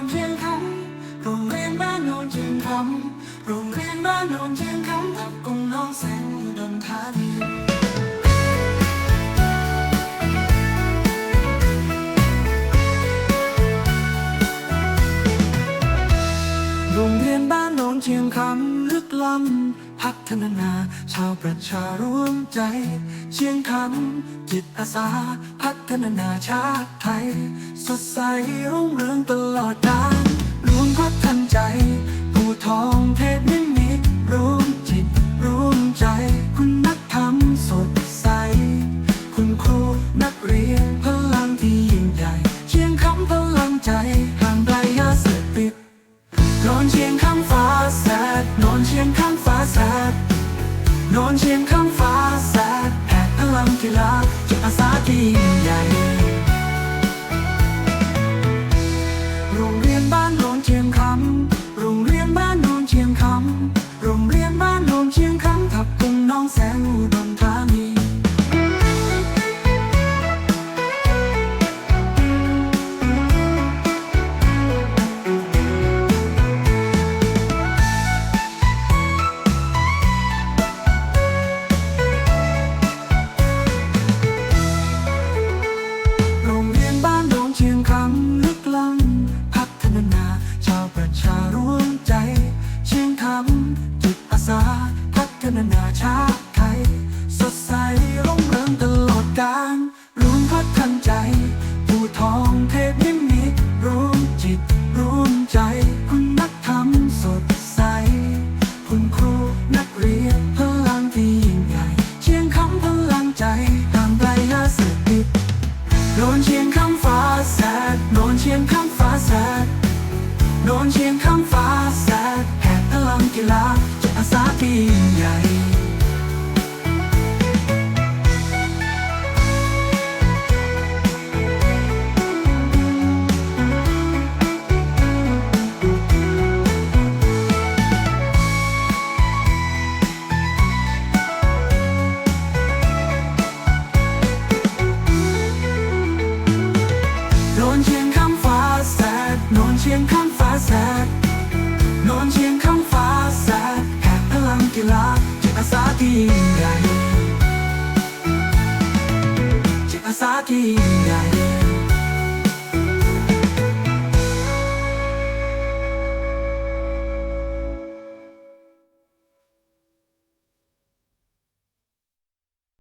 นเชียงคำโรงเรียนบ้านโนนเชียงคำโรงเรียนบ้านโนนเชียงคำทับกงน้องแสงอุดนธานีโรงเรียนบ้านโนน เชียงคำลึกล้ำพัฒนานา ชาวประชาร่วมใจ เชียงคำจิตอาสา พัฒนานาชาติไทย สดใสรุ่งเรืองตลอดกาลรวมพัฒนใจ ผู้ทองเท พลังกี คำลึกล้ำพัฒนานา ชาวประชาร่วมใจ เชียงคำจิตอาสา พัฒนานาชาติไทย สดใสร่มเริงตลอดกาลรวมพัฒนใจ ผู้ทองเทพนิมิตรวมจิตรวมใจ คุณนักธรรมสดใส คุณครูนักเรียนพลังที่ยิ่งใหญ่ เชียงคำพลังใจ นนเชียงข้างฟ้าแสดแผดพลังกีฬาจิตอาสาทีใหญ่ ที่ยิ่งใหญ่จิตอาสาที่